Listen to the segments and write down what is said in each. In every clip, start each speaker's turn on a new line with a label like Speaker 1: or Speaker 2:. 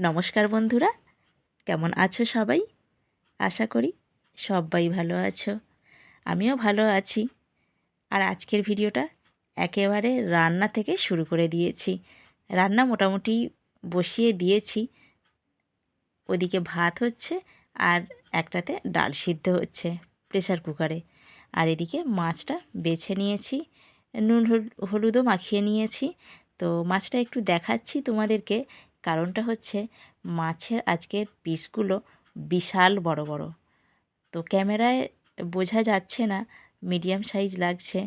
Speaker 1: নমস্কার বন্ধুরা, কেমন আছো সবাই? আশা করি সবাই ভালো আছো, আমিও ভালো আছি। আর আজকের ভিডিওটা একেবারে রান্না থেকে শুরু করে দিয়েছি। রান্না মোটামুটি বসিয়ে দিয়েছি। ওদিকে ভাত হচ্ছে আর একটাতে ডাল সিদ্ধ হচ্ছে প্রেসার কুকারে। আর এদিকে মাছটা বেছে নিয়েছি, নুন হল- হলুদও মাখিয়ে নিয়েছি। তো মাছটা একটু দেখাচ্ছি তোমাদেরকে কারণটা হচ্ছে মাছের আজকের পিসগুলো বিশাল বড় বড়। তো ক্যামেরায় বোঝা যাচ্ছে না মিডিয়াম সাইজ লাগছে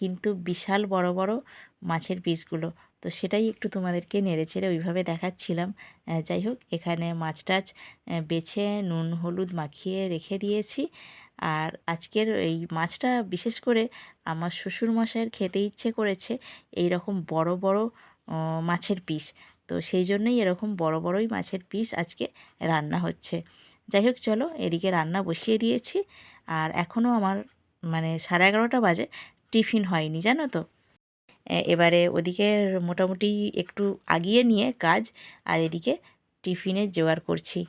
Speaker 1: কিন্তু বিশাল বড় বড় মাছের পিসগুলো। তো সেটাই একটু তোমাদেরকে নেড়েচেড়ে ওইভাবে দেখাচ্ছিলাম। যাই হোক, এখানে মাছ টাছ বেছে নুন, হলুদ মাখিয়ে রেখে দিয়েছি। আর আজকের এই মাছটা বিশেষ করে আমার শ্বশুরমশাইয়ের খেতে ইচ্ছে করেছে এই রকম বড় বড় মাছের পিস। তো সেই জন্যই এরকম বড়, বড়ই মাছের পিস আজকে রান্না হচ্ছে। যাই হোক, চলো এদিকে রান্না বসিয়ে দিয়েছি। আর এখনও আমার মানে সাড়ে এগারোটা বাজে, টিফিন হয়নি, জানো তো? এবারে ওদিকে মোটামুটি একটু আগিয়ে নিয়ে কাজ, আর এদিকে টিফিনের জোগাড় করছি।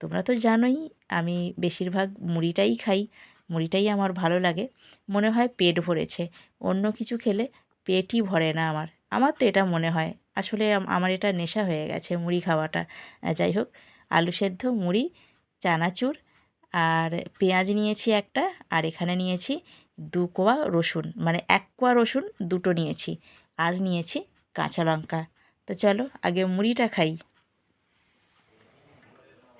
Speaker 1: তোমরা তো জানোই, আমি বেশিরভাগ মুড়িটাই খাই, মুড়িটাই আমার ভালো লাগে। মনে হয় পেট ভরেছে, অন্য কিছু খেলে পেটই ভরে না আমার। আমার তো এটা মনে হয়। আসলে আমার এটা নেশা হয়ে গেছে মুড়ি খাওয়াটা। যাই হোক, আলু সেদ্ধ, মুড়ি, চানাচুর, আর পেঁয়াজ নিয়েছি একটা, আর এখানে নিয়েছি দু কোয়া রসুন। মানে এক কোয়া রসুন দুটো নিয়েছি, আর নিয়েছি কাঁচা লঙ্কা। তো চলো, আগে মুড়িটা খাই।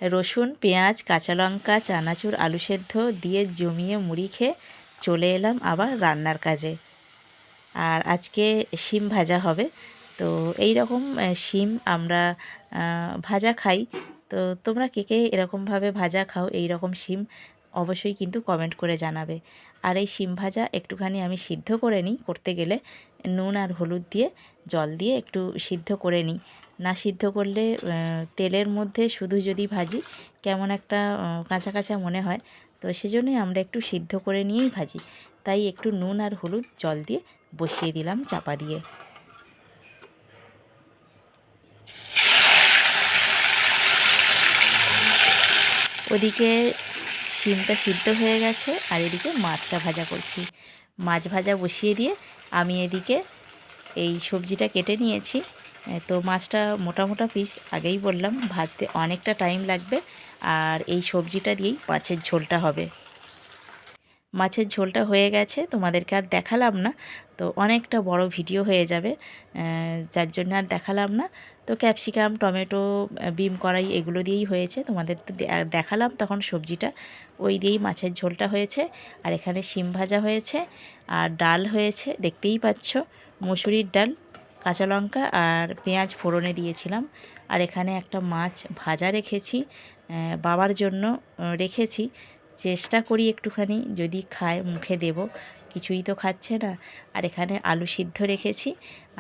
Speaker 1: রসুন, পেঁয়াজ, কাঁচা লঙ্কা, চানাচুর, আলু সেদ্ধ দিয়ে জমিয়ে মুড়ি খেয়ে চলে এলাম আবার রান্নার কাজে। আর আজকে শিম ভাজা হবে। তো এই রকম শিম আমরা ভাজা খাই। তো তোমরা কে কে এরকমভাবে ভাজা খাও এই রকম শিম অবশ্যই কিন্তু কমেন্ট করে জানাবে। আর এই শিম ভাজা একটুখানি আমি সিদ্ধ করে নিই করতে গেলে, নুন আর হলুদ দিয়ে, জল দিয়ে একটু সিদ্ধ করে নিই। না সিদ্ধ করলে তেলের মধ্যে শুধু যদি ভাজি, কেমন একটা কাঁচা কাঁচা মনে হয়। তো সেজন্যই আমরা একটু সিদ্ধ করে নিয়েই ভাজি। তাই একটু নুন আর হলুদ, জল দিয়ে বসিয়ে দিলাম চাপা দিয়ে। ওদিকে শিমটা সিদ্ধ হয়ে গেছে আর এদিকে মাছটা ভাজা করছি। মাছ ভাজা বসিয়ে দিয়ে আমি এদিকে এই সবজিটা কেটে নিয়েছি। তো মাছটা মোটা মোটা পিস আগেই বললাম, ভাজতে অনেকটা টাইম লাগবে আর এই সবজিটা দিয়েই মাছের ঝোলটা হবে। মাছের ঝোলটা হয়ে গেছে, তোমাদেরকে আর দেখালাম না। তো অনেকটা বড় ভিডিও হয়ে যাবে যার জন্য আর দেখালাম না। তো ক্যাপসিকাম, টমেটো বিম কড়াই এগুলো দিয়েই হয়েছে, তোমাদের তো দেখালাম তখন সবজিটা। ওই দিয়েই মাছের ঝোলটা হয়েছে, আর এখানে শিম ভাজা হয়েছে, আর ডাল হয়েছে, দেখতেই পাচ্ছ। মুসুরির ডাল, কাঁচা লঙ্কা আর পেঁয়াজ ফোড়নে দিয়েছিলাম। আর এখানে একটা মাছ ভাজা রেখেছি বাবার জন্য রেখেছি। চেষ্টা করি একটুখানি, যদি খায় মুখে দেব। কিছুই তো খাচ্ছে না। আর এখানে আলু সিদ্ধ রেখেছি।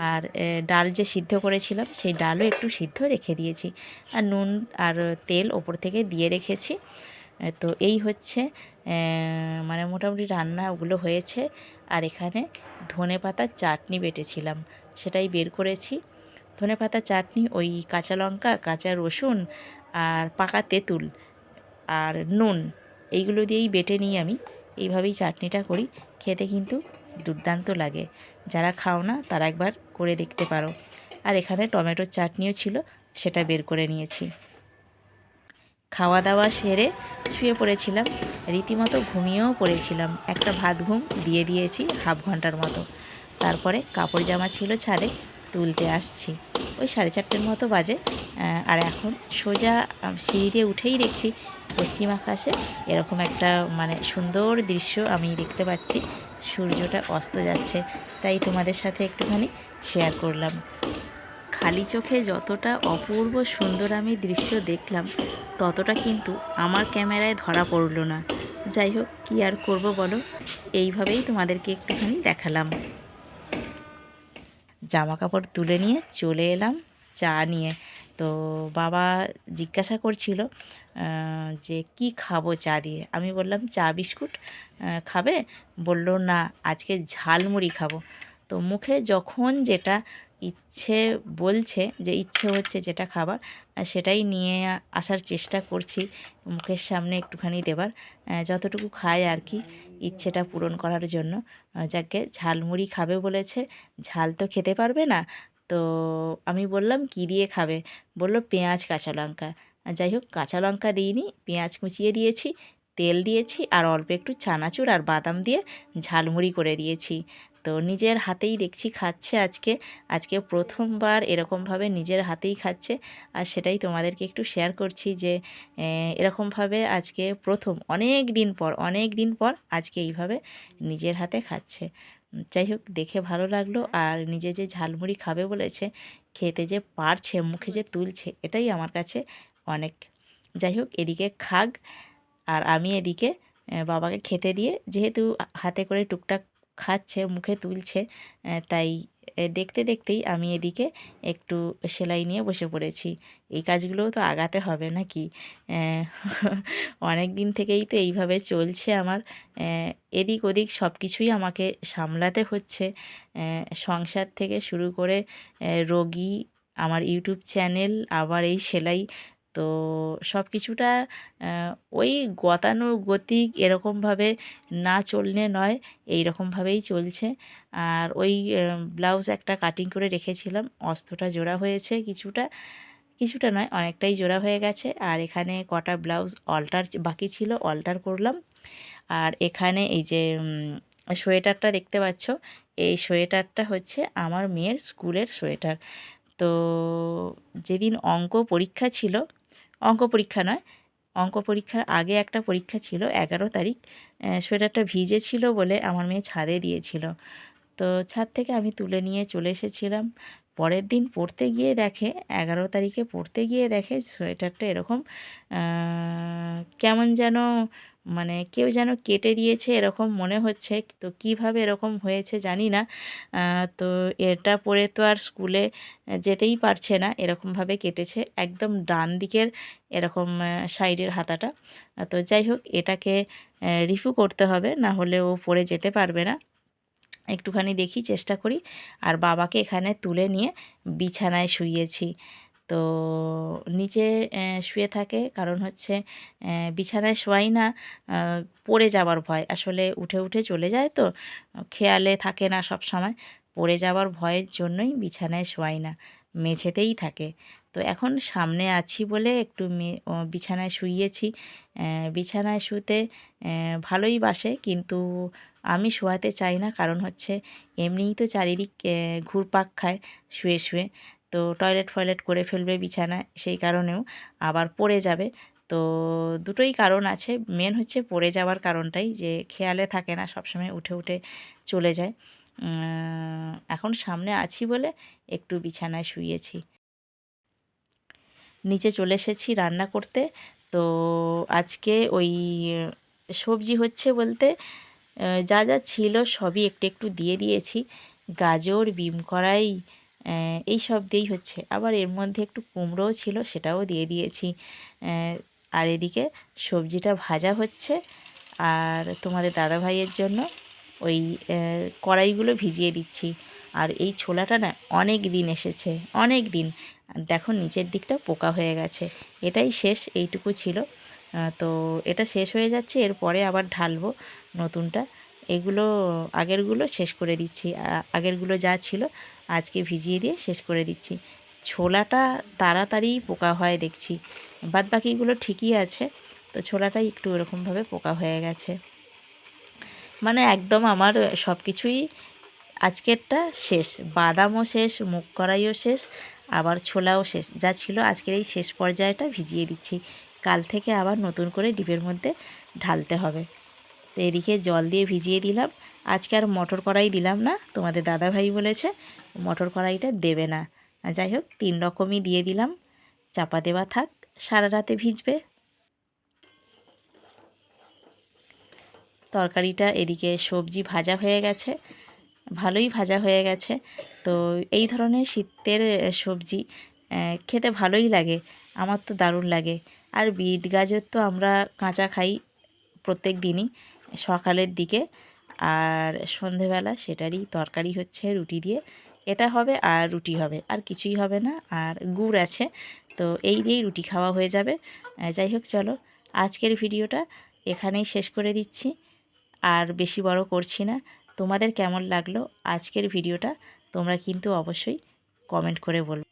Speaker 1: আর ডাল যে সিদ্ধ করেছিলাম, সেই ডালও একটু সিদ্ধ রেখে দিয়েছি। আর নুন আর তেল ওপর থেকে দিয়ে রেখেছি। তো এই হচ্ছে মানে মোটামুটি রান্না ওগুলো হয়েছে। আর এখানে ধনে পাতার চাটনি বেটেছিলাম, সেটাই বের করেছি। ধনে পাতার চাটনি, ওই কাঁচা লঙ্কা, কাঁচা রসুন আর পাকা তেঁতুল আর নুন। এইগুলো দিয়েই বেটে নিই আমি। এইভাবেই চাটনিটা করি। খেতে কিন্তু দুর্দান্ত লাগে। যারা খাও না, তারা একবার করে দেখতে পারো। আর এখানে টমেটোর চাটনিও ছিল, সেটা বের করে নিয়েছি। খাওয়া দাওয়া সেরে শুয়ে পড়েছিলাম। রীতিমতো ঘুমিয়েও পড়েছিলাম। একটা ভাত ঘুম দিয়ে দিয়েছি, হাফ ঘণ্টার মতো। তারপরে কাপড় জামা ছিল ছাদে। তুলতে আসছি। ওই সাড়ে চারটের মতো বাজে আর এখন সোজা সিঁড়ি দিয়ে উঠেই দেখছি পশ্চিম আকাশে এরকম একটা মানে সুন্দর দৃশ্য আমি দেখতে পাচ্ছি। সূর্যটা অস্ত যাচ্ছে, তাই তোমাদের সাথে একটুখানি শেয়ার করলাম। খালি চোখে যতটা অপূর্ব সুন্দর আমি দৃশ্য দেখলাম, ততটা কিন্তু আমার ক্যামেরায় ধরা পড়ল না। যাই হোক, কী আর করব বলো? এইভাবেই তোমাদেরকে একটুখানি দেখালাম। জামা কাপড় তুলে নিয়ে চলে এলাম, চা নিয়ে। তো বাবা জিজ্ঞাসা করছিল যে কি খাব চা দিয়ে? আমি বললাম, চা বিস্কুট খাবে? বলল, না, আজকে ঝালমুড়ি খাব। তো মুখে যখন যেটা ইচ্ছে বলছে, যে ইচ্ছে হচ্ছে যেটা খাবার সেটাই নিয়ে আসার চেষ্টা করছি মুখের সামনে একটুখানি দেবার। যতটুকু খায় আর কি, ইচ্ছেটা পূরণ করার জন্য। যাকে ঝালমুড়ি খাবে বলেছে, ঝাল তো খেতে পারবে না। তো আমি বললাম, কী দিয়ে খাবে? বলল, পেঁয়াজ, কাঁচা লঙ্কা। যাই হোক, কাঁচা লঙ্কা দিইনি, পেঁয়াজ কুচিয়ে দিয়েছি, তেল দিয়েছি, আর অল্প একটু চানাচুর আর বাদাম দিয়ে ঝালমুড়ি করে দিয়েছি। তো নিজের হাতেই দেখছি খাচ্ছে আজকে। আজকে প্রথমবার এরকমভাবে নিজের হাতেই খাচ্ছে। আর সেটাই তোমাদেরকে একটু শেয়ার করছি যে এরকমভাবে আজকে প্রথম, অনেক দিন পর, অনেক দিন পর আজকে এইভাবে নিজের হাতে খাচ্ছে। যাই হোক, দেখে ভালো লাগল। আর নিজে যে ঝালমুড়ি খাবে বলেছে, খেতে যে পারছে, মুখে যে তুলছে, এটাই আমার কাছে অনেক। যাই হোক, এদিকে খাগ আর আমি এদিকে বাবাকে খেতে দিয়ে, যেহেতু হাতে করে টুকটাক খাচ্ছে, মুখে তুলছে তাই দেখতে দেখতেই আমি এদিকে একটু সেলাই নিয়ে বসে পড়েছি। এই কাজগুলোও তো আগাতে হবে নাকি? অনেক দিন থেকেই তো এইভাবে চলছে আমার। এদিক ওদিক সব কিছুই আমাকে সামলাতে হচ্ছে। সংসার থেকে শুরু করে রোগী, আমার ইউটিউব চ্যানেল, আবার এই সেলাই তো সব কিছুটা ওই গতানুগতিক এরকমভাবে না চললে নয় এই রকমভাবেই চলছে। আর ওই ব্লাউজ একটা কাটিং করে রেখেছিলাম অস্ত্রটা জোড়া হয়েছে কিছুটা কিছুটা নয়, অনেকটাই জোড়া হয়ে গেছে। আর এখানে কটা ব্লাউজ অল্টার বাকি ছিল, অল্টার করলাম। আর এখানে এই যে সোয়েটারটা দেখতে পাচ্ছ, এই সোয়েটারটা হচ্ছে আমার মেয়ের স্কুলের সোয়েটার। তো যেদিন অঙ্ক পরীক্ষা ছিল অঙ্ক পরীক্ষা নয়। অঙ্ক পরীক্ষার আগে একটা পরীক্ষা ছিল, এগারো তারিখ। সোয়েটারটা ভিজে ছিল বলে আমার মেয়ে ছাদে দিয়েছিল। তো ছাদ থেকে আমি তুলে নিয়ে চলে এসেছিলাম। পরের দিন পড়তে গিয়ে দেখে, এগারো তারিখে পড়তে গিয়ে দেখে সোয়েটারটা এরকম কেমন যেন মানে কেউ যেন কেটে দিয়েছে এরকম মনে হচ্ছে। তো কীভাবে এরকম হয়েছে জানি না। তো এটা পরে তো আর স্কুলে যেতেই পারছে না। এরকমভাবে কেটেছে একদম ডান দিকের এরকম সাইডের হাতাটা। তো যাই হোক, এটাকে রিফু করতে হবে, না হলে ও পরে যেতে পারবে না। একটুখানি দেখি, চেষ্টা করি। আর বাবাকে এখানে তুলে নিয়ে বিছানায় শুইয়েছি। তো নিচে শুয়ে থাকে। কারণ হচ্ছে বিছানায় শোয়াই না পড়ে যাওয়ার ভয়। আসলে উঠে উঠে চলে যায় তো, খেয়ালে থাকে না সব সময়। পড়ে যাওয়ার ভয়ের জন্যই বিছানায় শোয়াই না, মেঝেতেই থাকে। তো এখন সামনে আছি বলে একটু বিছানায় শুইয়েছি। বিছানায় শুতে ভালোই বাসে। কিন্তু আমি শোয়াতে চাই না। কারণ হচ্ছে, এমনিই তো চারিদিক ঘুরপাক খায় শুয়ে শুয়ে। তো টয়লেট ফয়লেট করে ফেলবে বিছানায় সেই কারণেও আবার পড়ে যাবে। তো দুটোই কারণ আছে মেন হচ্ছে পড়ে যাওয়ার কারণটাই যে খেয়ালে থাকে না সবসময় উঠে উঠে চলে যায়। এখন সামনে আছি বলে একটু বিছানায় শুয়েছি। নিচে চলে এসেছি রান্না করতে। তো আজকে ওই সবজি হচ্ছে বলতে যা যা ছিল সবই একটু একটু দিয়ে দিয়েছি। গাজর বিম আহ, এই সব দিয়েই হচ্ছে। আবার এর মধ্যে একটু কুমড়োও ছিল, সেটাও দিয়ে দিয়েছি। আর এদিকে সবজিটা ভাজা হচ্ছে। আর তোমাদের দাদা ভাইয়ের জন্য ওই কড়াইগুলো ভিজিয়ে দিচ্ছি। আর এই ছোলাটা না অনেক দিন এসেছে, অনেক দিন। দেখো নিচের দিকটা পোকা হয়ে গেছে। এটাই শেষ, এইটুকু ছিল। তো এটা শেষ হয়ে যাচ্ছে, এরপরে আবার ঢালবো নতুনটা। এগুলো আগেরগুলো শেষ করে দিচ্ছি। আগেরগুলো যা ছিল আজকে ভিজিয়ে দিয়ে শেষ করে দিচ্ছি। ছোলাটা তাড়াতাড়ি পোকা হয় দেখছি। বাদ বাকিগুলো ঠিকই আছে, তো ছোলাটাই একটু এরকমভাবে পোকা হয়ে গেছে। মানে একদম আমার সব কিছুই আজকেরটা শেষ। বাদামও শেষ, মুগ কড়াইও শেষ, আবার ছোলাও শেষ। যা ছিল আজকের এই শেষ পর্যায়টা ভিজিয়ে দিচ্ছি। কাল থেকে আবার নতুন করে ডিপের মধ্যে ঢালতে হবে। তো এদিকে জল দিয়ে ভিজিয়ে দিলাম। আজকে আর মটর কড়াই দিলাম না, তোমাদের দাদাভাই বলেছে মটর কড়াইটা দেবে না। যাই হোক, তিন রকমই দিয়ে দিলাম। চাপা দেওয়া থাক, সারা রাতে ভিজবে। তরকারিটা এদিকে সবজি ভাজা হয়ে গেছে, ভালোই ভাজা হয়ে গেছে। তো এই ধরনের শীতের সবজি খেতে ভালোই লাগে, আমার তো দারুণ লাগে। আর বিট গাজর তো আমরা কাঁচা খাই প্রত্যেক দিনই। সকালের দিকে। আর সন্ধেবেলা সেটারই তরকারি হচ্ছে রুটি দিয়ে। এটা হবে আর রুটি হবে, আর কিছুই হবে না। আর গুড় আছে, তো এই দিয়েই রুটি খাওয়া হয়ে যাবে। যাই হোক, চলো আজকের ভিডিওটা এখানেই শেষ করে দিচ্ছি। আর বেশি বড় করছি না। তোমাদের কেমন লাগল আজকের ভিডিওটা, তোমরা কিন্তু অবশ্যই কমেন্ট করে বলবে।